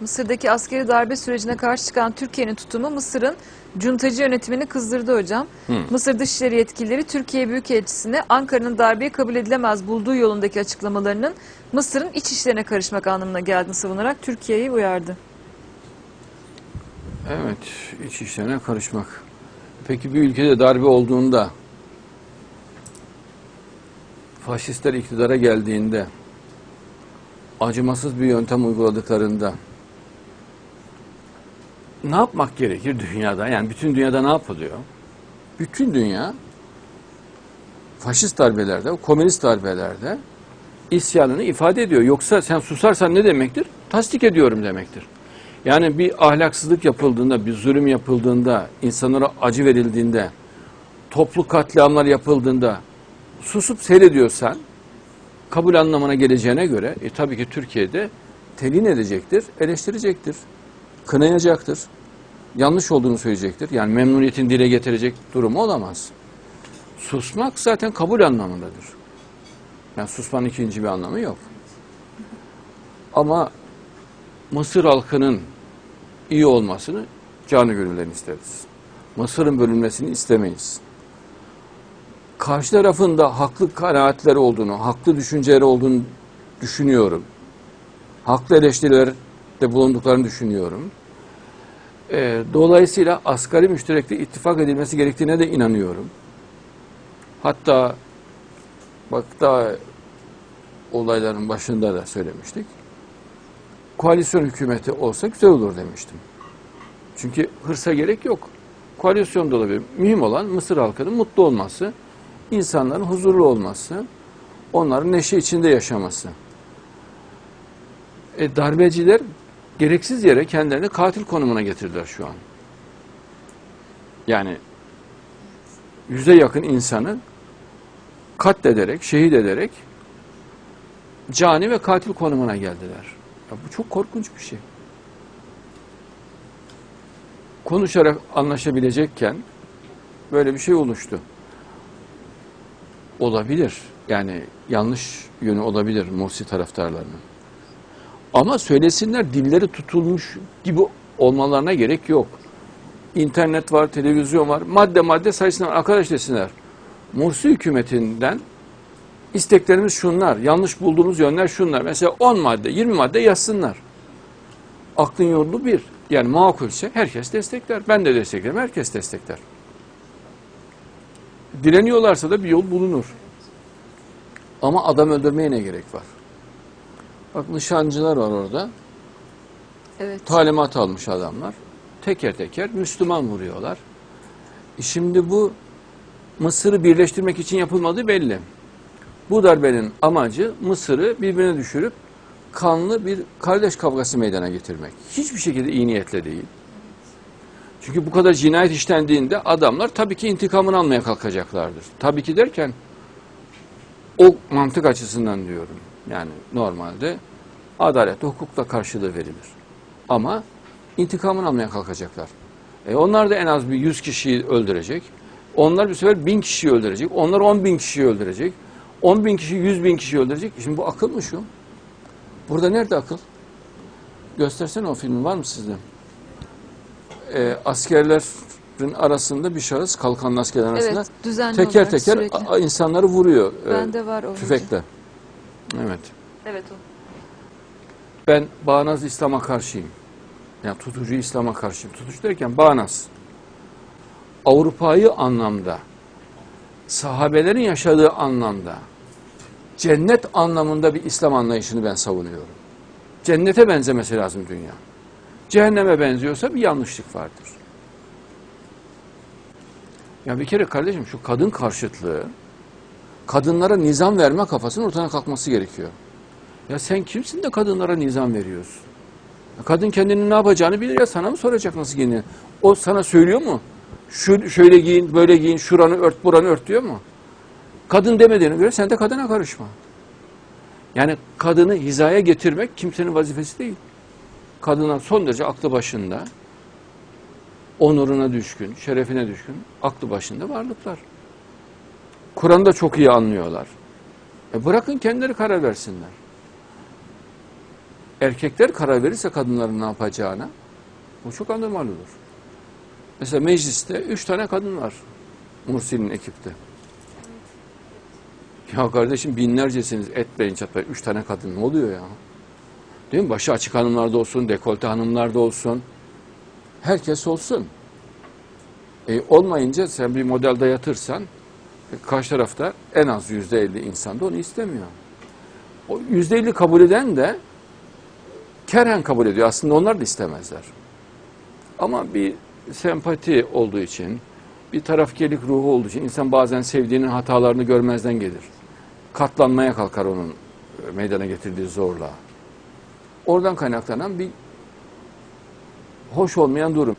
Mısır'daki askeri darbe sürecine karşı çıkan Türkiye'nin tutumu Mısır'ın cuntacı yönetimini kızdırdı hocam. Mısır Dışişleri yetkilileri Türkiye Büyükelçisi'ne Ankara'nın darbeyi kabul edilemez bulduğu yolundaki açıklamalarının Mısır'ın iç işlerine karışmak anlamına geldiğini savunarak Türkiye'yi uyardı. Evet, iç işlerine karışmak. Peki bir ülkede darbe olduğunda, faşistler iktidara geldiğinde, acımasız bir yöntem uyguladıklarında ne yapmak gerekir dünyada? Yani bütün dünyada ne yapılıyor? Bütün dünya faşist darbelerde, komünist darbelerde isyanını ifade ediyor. Yoksa sen susarsan ne demektir? Tasdik ediyorum demektir. Yani bir ahlaksızlık yapıldığında, bir zulüm yapıldığında, insanlara acı verildiğinde, toplu katliamlar yapıldığında susup seyrediyorsan kabul anlamına geleceğine göre e, tabii ki Türkiye'de telin edecektir, eleştirecektir, kınayacaktır, yanlış olduğunu söyleyecektir. Yani memnuniyetin dile getirecek durumu olamaz. Susmak zaten kabul anlamındadır. Yani susmanın ikinci bir anlamı yok. Ama Mısır halkının iyi olmasını canı gönülden isteriz. Mısır'ın bölünmesini istemeyiz. Karşı tarafın da haklı kanaatleri olduğunu, haklı düşünceleri olduğunu düşünüyorum. Haklı eleştirilerde bulunduklarını düşünüyorum. Ee, dolayısıyla asgari müşterekte ittifak edilmesi gerektiğine de inanıyorum. Hatta bak daha olayların başında da söylemiştik koalisyon hükümeti olsa güzel olur demiştim. Çünkü hırsa gerek yok. Koalisyon da olabilir. Mühim olan Mısır halkının mutlu olması, insanların huzurlu olması, onların neşe içinde yaşaması. E, darbeciler gereksiz yere kendilerini katil konumuna getirdiler şu an. Yani yüze yakın insanı katlederek, şehit ederek cani ve katil konumuna geldiler. Ya bu çok korkunç bir şey. Konuşarak anlaşabilecekken böyle bir şey oluştu. Olabilir. Yani yanlış yönü olabilir Morsi taraftarlarının. Ama söylesinler dilleri tutulmuş gibi olmalarına gerek yok. İnternet var, televizyon var. Madde madde saysınlar. Arkadaş desinler. Morsi hükümetinden İsteklerimiz şunlar, yanlış bulduğumuz yönler şunlar. Mesela 10 madde, 20 madde yazsınlar. Aklın yolu bir. Yani makulse herkes destekler. Ben de desteklerim, herkes destekler. Dileniyorlarsa da bir yol bulunur. Ama adam öldürmeye ne gerek var? Bak nişancılar var orada. Evet. Talimat almış adamlar. Teker teker Müslüman vuruyorlar. E Şimdi bu Mısır'ı birleştirmek için yapılmadığı belli. Bu darbenin amacı Mısır'ı birbirine düşürüp kanlı bir kardeş kavgası meydana getirmek. Hiçbir şekilde iyi niyetle değil. Çünkü bu kadar cinayet işlendiğinde adamlar tabii ki intikamını almaya kalkacaklardır. Tabii ki derken o mantık açısından diyorum. Yani normalde adalet, hukukla karşılığı verilir. Ama intikamını almaya kalkacaklar. E onlar da en az bir yüz kişiyi öldürecek. Onlar bir sefer bin kişiyi öldürecek. Onlar on bin kişiyi öldürecek. 10 bin kişi, 100 bin kişi öldürecek. Şimdi bu akıl mı şu? Burada nerede akıl? Göstersene o filmi var mı sizde? Ee, askerlerin arasında bir şahıs, kalkanlı askerlerin arasında Evet, teker olarak teker sürekli. insanları vuruyor. e, Bende var o. Tüfekle. Evet. Evet o. Ben bağnaz İslam'a karşıyım. Yani tutucu İslam'a karşıyım. Tutucu derken bağnaz. Avrupa'yı anlamda, sahabelerin yaşadığı anlamda, cennet anlamında bir İslam anlayışını ben savunuyorum. Cennete benzemesi lazım dünya. Cehenneme benziyorsa bir yanlışlık vardır. Ya bir kere kardeşim şu kadın karşıtlığı, kadınlara nizam verme kafasının ortadan kalkması gerekiyor. Ya sen kimsin de kadınlara nizam veriyorsun? Kadın kendinin ne yapacağını bilir ya sana mı soracak nasıl giyinir? O sana söylüyor mu? Şu, şöyle giyin, böyle giyin, şuranı ört, buranı ört diyor mu? Kadın demediğine göre sen de kadına karışma. Yani kadını hizaya getirmek kimsenin vazifesi değil. Kadına son derece aklı başında, onuruna düşkün, şerefine düşkün, aklı başında varlıklar. Kur'an'da çok iyi anlıyorlar. E bırakın kendileri karar versinler. erkekler karar verirse kadınların ne yapacağına bu çok anormal olur. Mesela mecliste üç tane kadın var Mursi'nin ekipte. Ya kardeşim binlercesiniz etmeyin çatmayın. Üç tane kadın ne oluyor ya? Değil mi? Başı açık hanımlarda olsun, dekolte hanımlarda olsun. Herkes olsun. E, olmayınca sen bir model dayatırsan e, karşı tarafta en az yüzde elli insan da onu istemiyor. O yüzde elli kabul eden de kerhen kabul ediyor. Aslında onlar da istemezler. Ama bir sempati olduğu için, bir tarafkirlik ruhu olduğu için insan bazen sevdiğinin hatalarını görmezden gelir. Katlanmaya kalkar onun e, meydana getirdiği zorla. Oradan kaynaklanan bir hoş olmayan durum.